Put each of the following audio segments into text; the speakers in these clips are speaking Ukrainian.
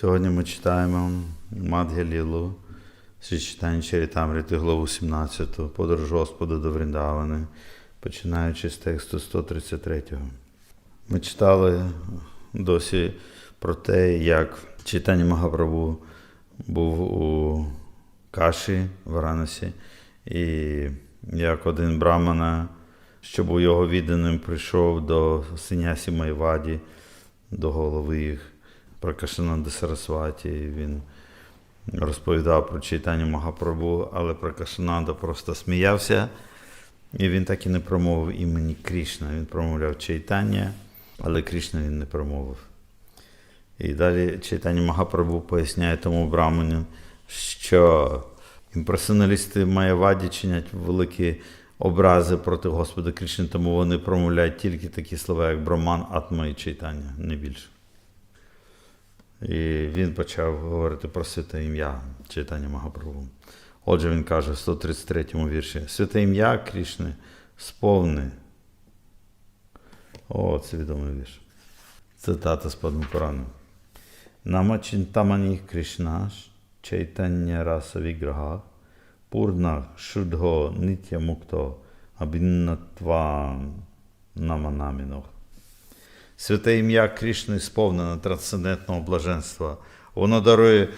Сьогодні ми читаємо Мад'я Лілу, зі читання Чарітамрити, главу 17, подорож Господа до Вріндавани, починаючи з тексту 133. Ми читали досі про те, як читання Магапрабу був у Каші в Аранасі, і як один брамана, що був його відданим, прийшов до Синясі Майваді, до голови їх. Про Кашананда Сарасваті, він розповідав про читання Магапрабу, але про Кашананда просто сміявся, і він так і не промовив імені Крішна. Він промовляв читання, але Крішна він не промовив. І далі читання Магапрабу поясняє тому браманю, що імперсоналісти Маяваді чинять великі образи проти Господа Крішни, тому вони промовляють тільки такі слова, як Браман, Атма і читання, не більше. І він почав говорити про святе ім'я читання Магапрабу. Отже, він каже в 133 му вірші: Святе ім'я Крішни сповни. О, це відомий вірш. Цитата з Падмапурану. Нама чинтамані Кришна чайтання раса віграха пурна шудго нитя мукто абіннатва наманамінох. Святе ім'я Крішни сповнене трансцендентного блаженства. Воно дарує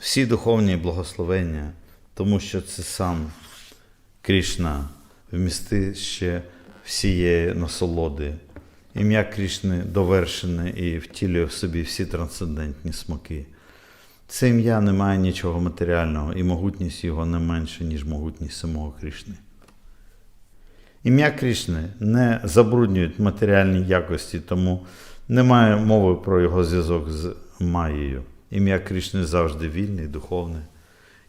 всі духовні благословення, тому що це сам Крішна вмістище всієї насолоди. Ім'я Крішни довершене і втілює в собі всі трансцендентні смаки. Це ім'я не має нічого матеріального, і могутність його не менше, ніж могутність самого Крішни. Ім'я Крішни не забруднюють матеріальні якості, тому немає мови про його зв'язок з Маєю. Ім'я Крішни завжди вільне і духовне.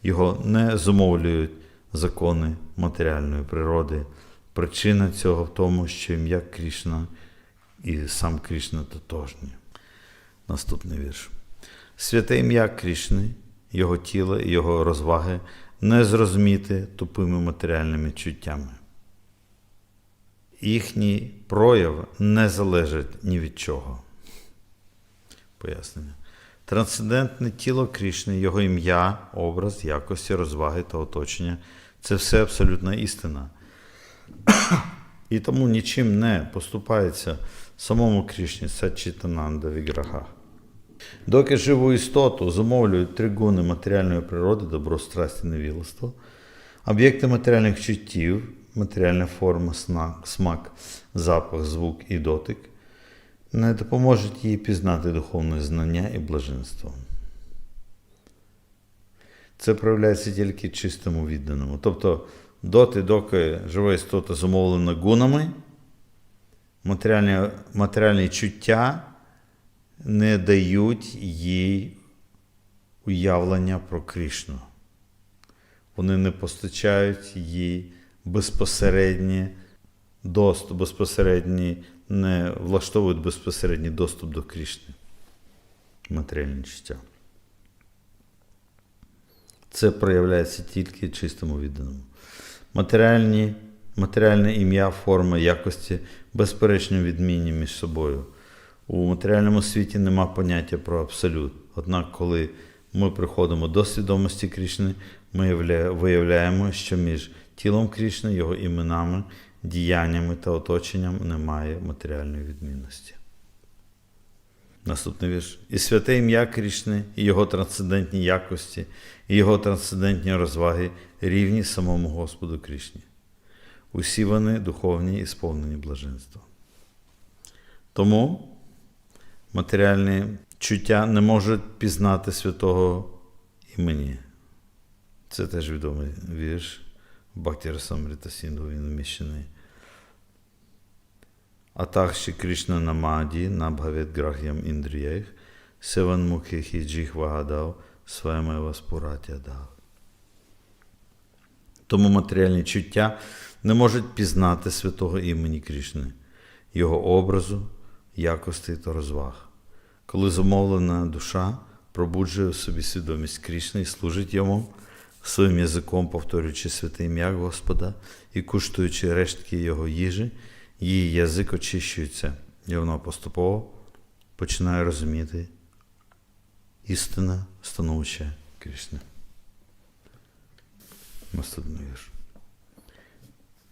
Його не зумовлюють закони матеріальної природи. Причина цього в тому, що ім'я Крішна і сам Крішна тотожні. Наступний вірш. Святе ім'я Крішни, його тіло і його розваги не зрозуміти тупими матеріальними чуттями їхній прояв не залежить ні від чого. Пояснення. Трансцендентне тіло Крішни, його ім'я, образ, якості, розваги та оточення це все абсолютна істина. І тому нічим не поступається самому Крішні Сачітананда Віграха. Доки живу істоту зумовлюють три матеріальної природи, добро, страсть і невілоство, об'єкти матеріальних чуттів, матеріальна форма, смак, запах, звук і дотик не допоможуть їй пізнати духовне знання і блаженство. Це проявляється тільки чистому відданому. Тобто, доти, доки жива істота зумовлена гунами, матеріальні, матеріальні чуття не дають їй уявлення про Кришну. Вони не постачають їй безпосередній доступ, безпосередній, не влаштовують безпосередній доступ до Крішни, матеріальне життя. Це проявляється тільки чистому відданому. Матеріальні, матеріальне ім'я, форма, якості безперечно відмінні між собою. У матеріальному світі нема поняття про абсолют. Однак, коли ми приходимо до свідомості Крішни, ми виявляємо, що між тілом Крішни, його іменами, діяннями та оточенням немає матеріальної відмінності. Наступний вірш. І святе ім'я Крішни, і його трансцендентні якості, і його трансцендентні розваги рівні самому Господу Крішні. Усі вони духовні і сповнені блаженства. Тому матеріальні чуття не можуть пізнати святого імені. Це теж відомий вірш. Бхакти Расамрита Сінду він вміщений. Атахші Кришна Намаді Набхавет Грахям Індрієх Севан Мукхехі Джих Вагадав Сваямева Спуратя дав. Тому матеріальні чуття не можуть пізнати святого імені Кришни, його образу, якостей та розваг. Коли замовлена душа пробуджує в собі свідомість Кришни і служить йому, своїм язиком повторюючи святе ім'я Господа і куштуючи рештки Його їжі, її язик очищується, і вона поступово починає розуміти істина становище Кришни. Наступний вірш.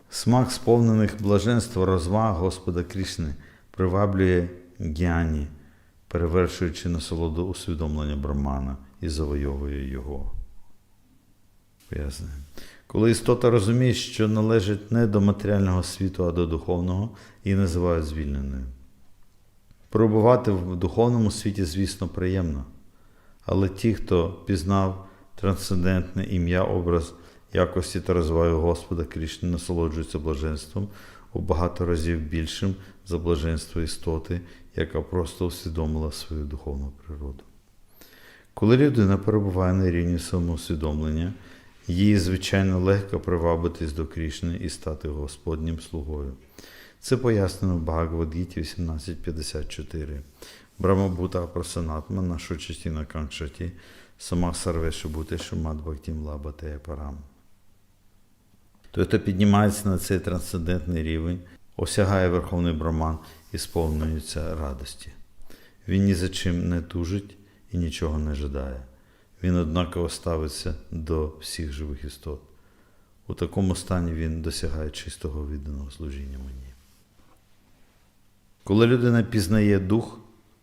Смак сповнених блаженства розваг Господа Кришни приваблює гяні, перевершуючи насолоду усвідомлення Брамана і завойовує його. Пояснює. Коли істота розуміє, що належить не до матеріального світу, а до духовного, її називають звільненою. Перебувати в духовному світі, звісно, приємно. Але ті, хто пізнав трансцендентне ім'я, образ якості та розваю Господа Крішни, насолоджуються блаженством у багато разів більшим за блаженство істоти, яка просто усвідомила свою духовну природу. Коли людина перебуває на рівні самоусвідомлення, їй, звичайно, легко привабитись до Крішни і стати Господнім слугою. Це пояснено в Бхагавадгіті 1854. Брамабута Прасанатма, нашу частина Канкшаті, сама сарвешу бути шумат бхактім лабате парам. Той, хто піднімається на цей трансцендентний рівень, осягає Верховний Браман і сповнюється радості. Він ні за чим не тужить і нічого не жадає. Він однаково ставиться до всіх живих істот. У такому стані він досягає чистого відданого служіння мені. Коли людина пізнає дух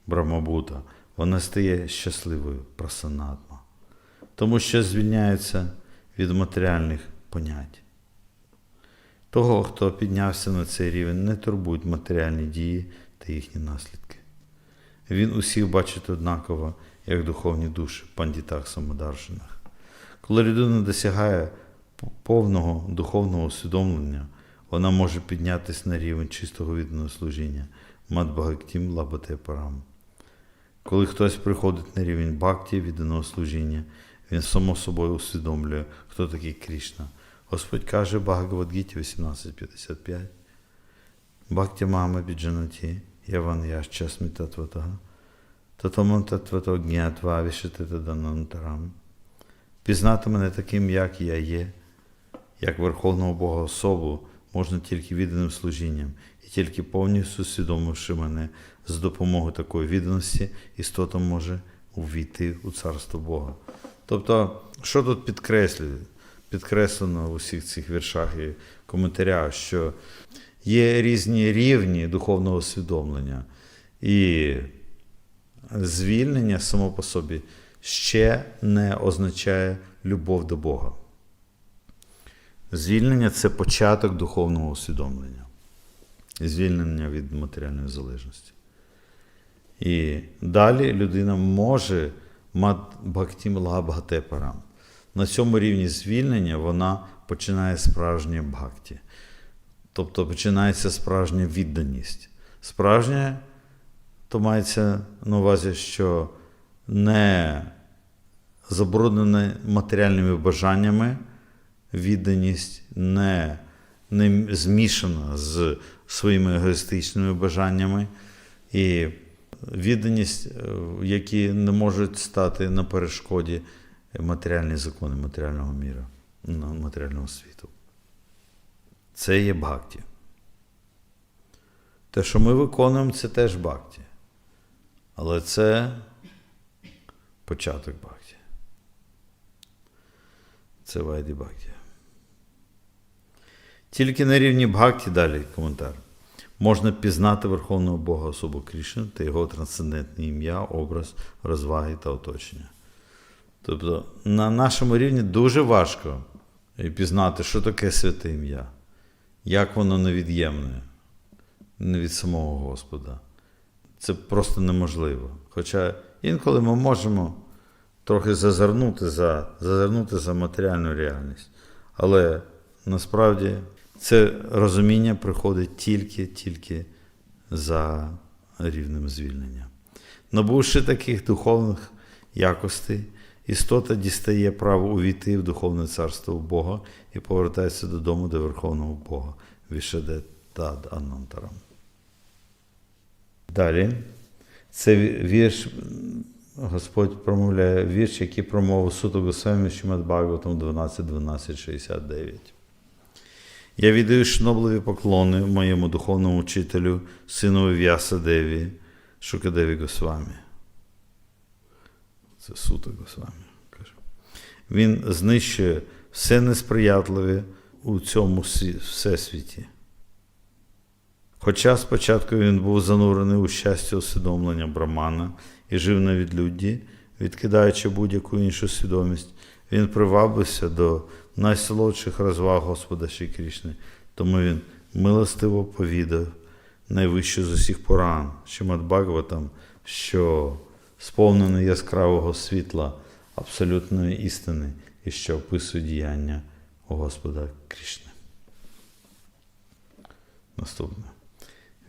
Брамабута, вона стає щасливою прасанатма, тому що звільняється від матеріальних понять. Того, хто піднявся на цей рівень, не турбують матеріальні дії та їхні наслідки. Він усіх бачить однаково, як духовні душі пандітах самодаршинах. Коли людина досягає повного духовного усвідомлення, вона може піднятися на рівень чистого відданого служіння Мадбагактім Лабате Парам. Коли хтось приходить на рівень бхакті відданого служіння, він само собою усвідомлює, хто такий Крішна. Господь каже в Бхагавадгіті 18.55. Бхакті мама біджанаті, яван ящасмі татватага, татамон татвато гнятва вішититаданантарам. Пізнати мене таким, як я є, як Верховного Бога особу, можна тільки відданим служінням, і тільки повністю усвідомивши мене з допомогою такої відданості, істота може увійти у царство Бога. Тобто, що тут підкреслює? Підкреслено в усіх цих віршах і коментарях, що є різні рівні духовного усвідомлення, і звільнення само по собі ще не означає любов до Бога. Звільнення це початок духовного усвідомлення, звільнення від матеріальної залежності. І далі людина може мати бхактім лагабгатепарам. На цьому рівні звільнення вона починає справжнє бхакті. Тобто починається справжня відданість. Справжнє, то мається на увазі, що не забруднене матеріальними бажаннями відданість, не, не змішана з своїми егоїстичними бажаннями. І відданість, які не можуть стати на перешкоді матеріальні закони матеріального міра, матеріального світу. Це є бхакті. Те, що ми виконуємо, це теж бхакті. Але це початок бхакті. Це вайді бхакті. Тільки на рівні бхакті далі коментар. Можна пізнати Верховного Бога особу Крішну та його трансцендентне ім'я, образ, розваги та оточення. Тобто на нашому рівні дуже важко пізнати, що таке святе ім'я, як воно невід'ємне, не від самого Господа. Це просто неможливо. Хоча інколи ми можемо трохи зазирнути за, зазирнути за матеріальну реальність. Але насправді це розуміння приходить тільки-тільки за рівнем звільнення. Набувши таких духовних якостей, істота дістає право увійти в духовне царство Бога і повертається додому до Верховного Бога, Вішаде Тад Анантарам. Далі, це вірш, Господь промовляє вірш, який промовив Суто Госвамі Шимат Бхагаватам 12, 12, 69. Я віддаю шнобливі поклони моєму духовному вчителю, синові В'яса Деві, Шукадеві Госвамі. Це суто Госвамі. Він знищує все несприятливе у цьому сві- всесвіті. Хоча спочатку він був занурений у щастя усвідомлення Брамана і жив на відлюдді, відкидаючи будь-яку іншу свідомість, він привабився до найсолодших розваг Господа Ші Крішни, тому він милостиво повідав найвищу з усіх Пуран, Шимат Бхагаватам, що сповнений яскравого світла абсолютної істини і що описує діяння Господа Крішни. Наступне.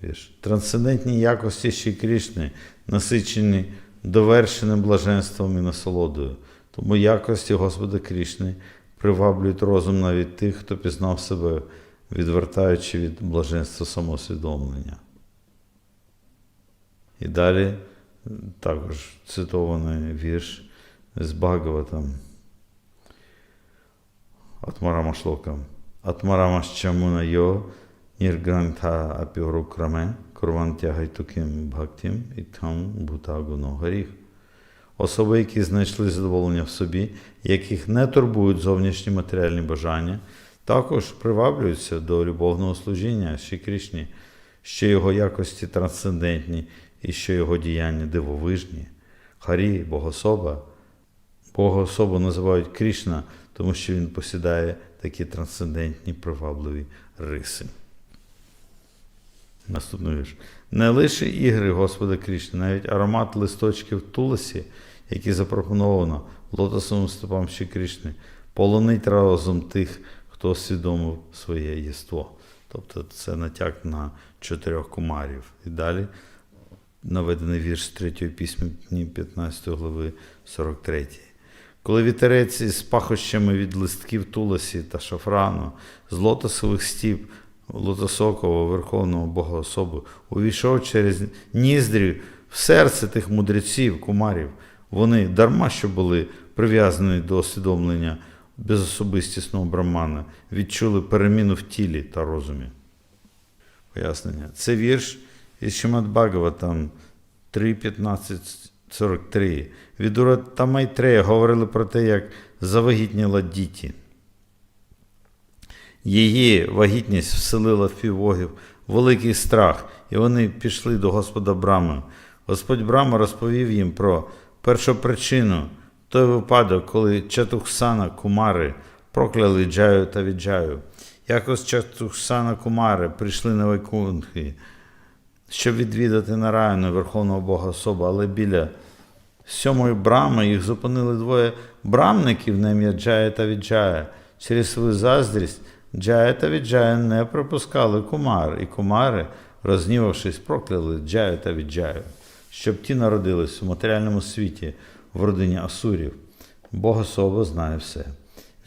Вірш. Трансцендентні якості Ші Крішни насичені довершеним блаженством і насолодою. Тому якості Господа Крішни приваблюють розум навіть тих, хто пізнав себе, відвертаючи від блаженства самосвідомлення. І далі також цитований вірш з Бхагаватам. Атмарама Шлокам. Атмарама Щамуна Йо Ніргрантha Апіорукраме Курвантягайтуким Бхактім Ітхам Бхутагуно Гаріх. Особи, які знайшли задоволення в собі, яких не турбують зовнішні матеріальні бажання, також приваблюються до любовного служіння Ші Крішні, що його якості трансцендентні і що його діяння дивовижні. Харі, Богособа, Богоособу називають Крішна, тому що він посідає такі трансцендентні привабливі риси. Наступний вірш. Не лише ігри Господа Крішни, навіть аромат листочків туласі, які запропоновано лотосовим стопам Ші Крішни, полонить разом тих, хто усвідомив своє єство. Тобто це натяк на чотирьох кумарів. І далі наведений вірш з 3 пісні 15 глави 43. Коли вітерець із пахощами від листків туласі та шафрану, з лотосових стіп лотосокового Верховного Бога особи увійшов через ніздрі в серце тих мудреців, кумарів, вони дарма що були прив'язані до усвідомлення безособистісного брамана, відчули переміну в тілі та розумі. Пояснення. Це вірш із Шимат Бхагаватам 3.15.43. Відура та Майтрея говорили про те, як завагітніла діті. Її вагітність вселила в піввогів великий страх, і вони пішли до Господа Брами. Господь Брама розповів їм про першу причину, той випадок, коли Чатухсана Кумари прокляли Джаю та Віджаю. Якось Чатухсана Кумари прийшли на Вайкунхи, щоб відвідати Нараяну Верховного Бога особа, але біля сьомої брами їх зупинили двоє брамників на ім'я Джая та Віджая. Через свою заздрість Джая та Віджая не пропускали кумар, і кумари, рознівавшись, прокляли Джаю та Віджаю, щоб ті народились у матеріальному світі в родині Асурів. Бог особа знає все.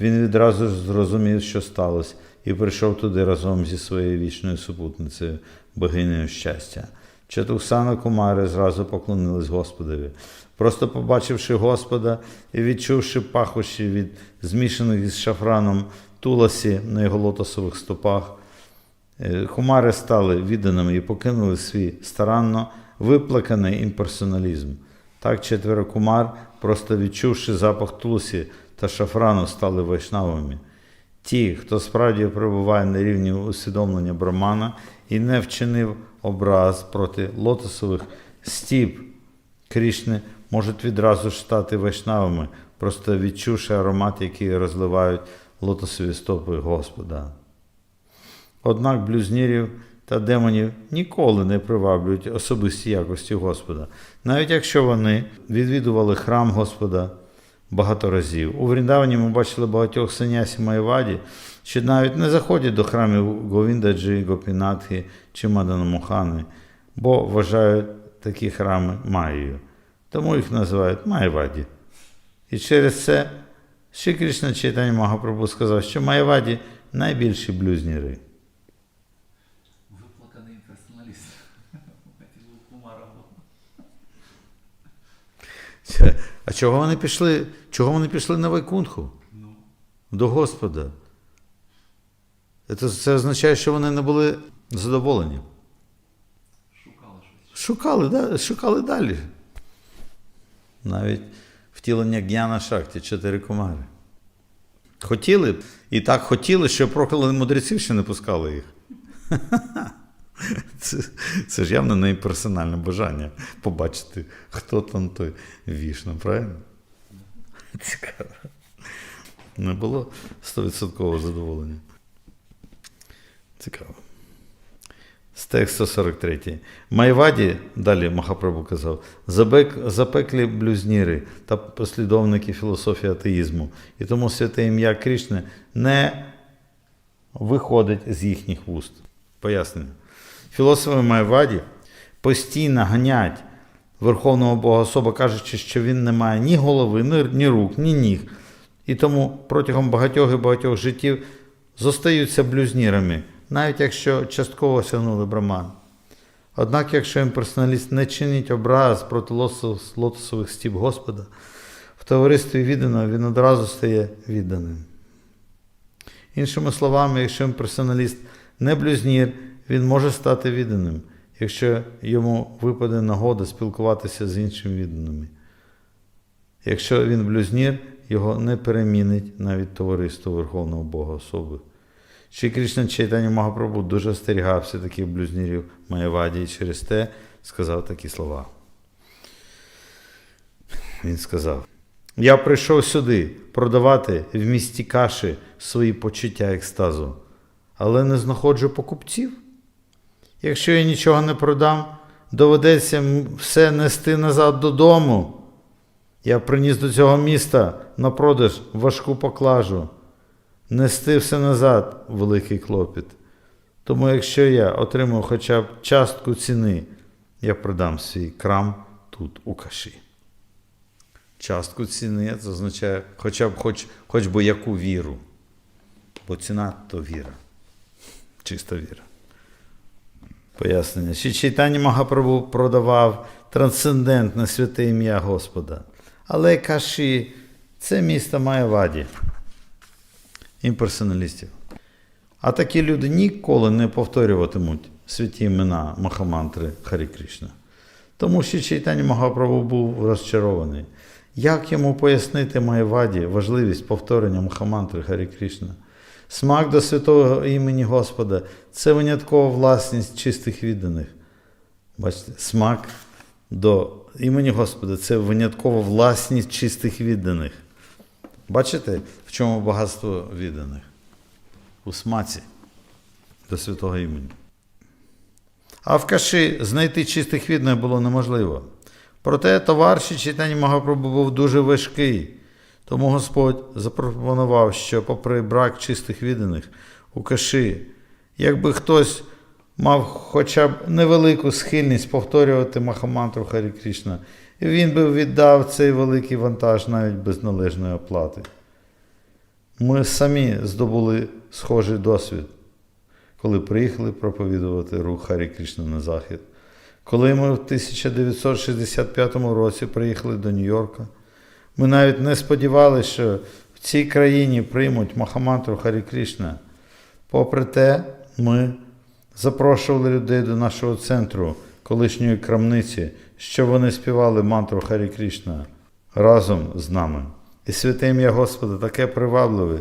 Він відразу ж зрозумів, що сталося, і прийшов туди разом зі своєю вічною супутницею, богинею щастя. Четухсана Кумари зразу поклонились Господові. Просто побачивши Господа і відчувши пахощі від змішаних із шафраном туласі на його лотосових стопах, е, Хумари стали відданими і покинули свій старанно виплаканий імперсоналізм. Так четверо кумар, просто відчувши запах тулсі та шафрану, стали вайшнавами. Ті, хто справді перебуває на рівні усвідомлення Брамана і не вчинив образ проти лотосових стіп Крішни, можуть відразу стати вайшнавами, просто відчувши аромат, який розливають лотосові стопи Господа. Однак блюзнірів та демонів ніколи не приваблюють особисті якості Господа, навіть якщо вони відвідували храм Господа багато разів. У Вріндавані ми бачили багатьох санясів Майваді, що навіть не заходять до храмів Говіндаджі, Гопінатхи чи Маданамухани, бо вважають такі храми Майєю. Тому їх називають Майваді. І через це Ші Кришна Чайтані Магапрабху сказав, що Майваді найбільші блюзніри. Виплаканий персоналіст. А чого вони пішли? Чого вони пішли на Вайкунху? Ну, До Господа? Це, це означає, що вони не були задоволені. шукали щось. Шукали, да? шукали далі. Навіть Втілення Г'яна Шакті, чотири комари. Хотіли б, і так хотіли, що прокляли мудреців, що не пускали їх. Це, це ж явно не персональне бажання побачити, хто там той вішно, правильно? Цікаво. Не було 100% задоволення. Цікаво. З тексту 43. Майваді, далі Махапрабху казав, запеклі блюзніри та послідовники філософії атеїзму. І тому святе ім'я Крішни не виходить з їхніх вуст. Пояснення. Філософи Майваді постійно ганять Верховного Бога особа, кажучи, що він не має ні голови, ні рук, ні ніг. І тому протягом багатьох і багатьох життів зостаються блюзнірами, навіть якщо частково осягнули браман. Однак, якщо імперсоналіст не чинить образ проти лотосових стіп Господа, в товаристві відданого він одразу стає відданим. Іншими словами, якщо імперсоналіст не блюзнір, він може стати відданим, якщо йому випаде нагода спілкуватися з іншими відданими. Якщо він блюзнір, його не перемінить навіть товариство Верховного Бога особи. Ще Кришна Чайтані Магапрабху дуже остерігався таких блюзнірів Маєваді і через те сказав такі слова. Він сказав: Я прийшов сюди продавати в місті каші свої почуття екстазу, але не знаходжу покупців. Якщо я нічого не продам, доведеться все нести назад додому. Я приніс до цього міста на продаж важку поклажу. Нести все назад великий клопіт. Тому якщо я отримав хоча б частку ціни, я продам свій крам тут у каші. Частку ціни це означає хоча б хоч, хоч би яку віру. Бо ціна то віра. Чиста віра. Пояснення. Ще Чайтані Магапрабху продавав трансцендентне святе ім'я Господа. Але Каші це місто Маєваді, імперсоналістів. А такі люди ніколи не повторюватимуть святі імена Махамантри Харі Кришна. Тому що Чайтані Магапрабху був розчарований. Як йому пояснити Маєваді важливість повторення Махамантри Харі Кришна? Смак до святого імені Господа це виняткова власність чистих відданих. Бачите, смак до імені Господа це виняткова власність чистих відданих. Бачите, в чому багатство відданих? У смаці до святого імені. А в каші знайти чистих відданих було неможливо. Проте товар ще читання Магапрабху був дуже важкий. Тому Господь запропонував, що, попри брак чистих відданих у каші, якби хтось мав хоча б невелику схильність повторювати Махамантру Харі Кришна, він би віддав цей великий вантаж навіть без належної оплати. Ми самі здобули схожий досвід, коли приїхали проповідувати рух Харі Кришна на захід. Коли ми в 1965 році приїхали до Нью-Йорка, ми навіть не сподівалися, що в цій країні приймуть Махамантру Харі Кришна. Попри те, ми запрошували людей до нашого центру, колишньої крамниці, щоб вони співали мантру Харі Кришна разом з нами. І святе ім'я Господа таке привабливе,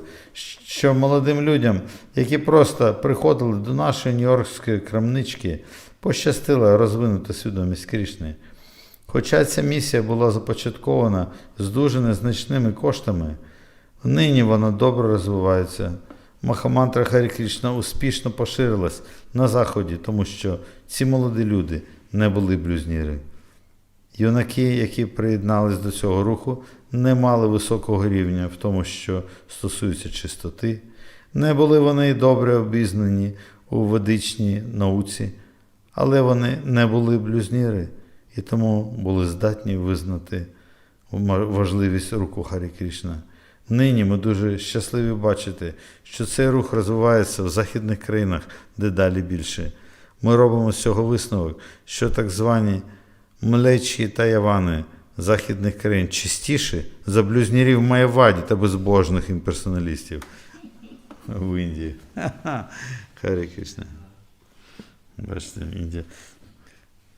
що молодим людям, які просто приходили до нашої нью-йоркської крамнички, пощастило розвинути свідомість Кришни. Хоча ця місія була започаткована з дуже незначними коштами, нині вона добре розвивається. Махамантра Харі Кришна успішно поширилась на Заході, тому що ці молоді люди не були блюзніри. Юнаки, які приєднались до цього руху, не мали високого рівня в тому, що стосується чистоти, не були вони добре обізнані у ведичній науці, але вони не були блюзніри і тому були здатні визнати важливість руху Харі Кришна. Нині ми дуже щасливі бачити, що цей рух розвивається в західних країнах дедалі більше. Ми робимо з цього висновок, що так звані млечі та явани західних країн чистіші за блюзнірів Маєваді та безбожних імперсоналістів в Індії. Харі Кришна. Бачите, Індія.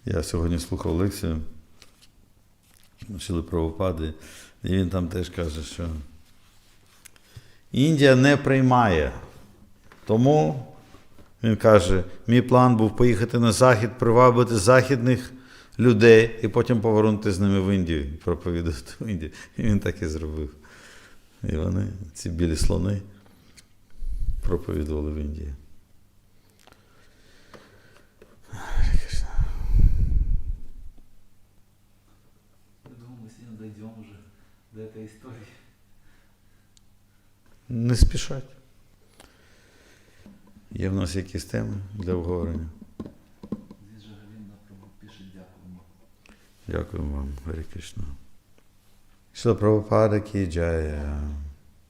Я сьогодні слухав лекцію Шили Правопади. І він там теж каже, що Індія не приймає. Тому він каже, мій план був поїхати на захід, привабити західних людей і потім повернути з ними в Індію проповідати в Індію. І він так і зробив. І вони, ці білі слони, проповідували в Індії. Думаю, мы сегодня дойдем уже до истории. Не спішать. Є в нас якісь теми для обговорення. Пишет дякуємо. Дякую вам, Гарі Кришна. Шла Прабхупада ки джая.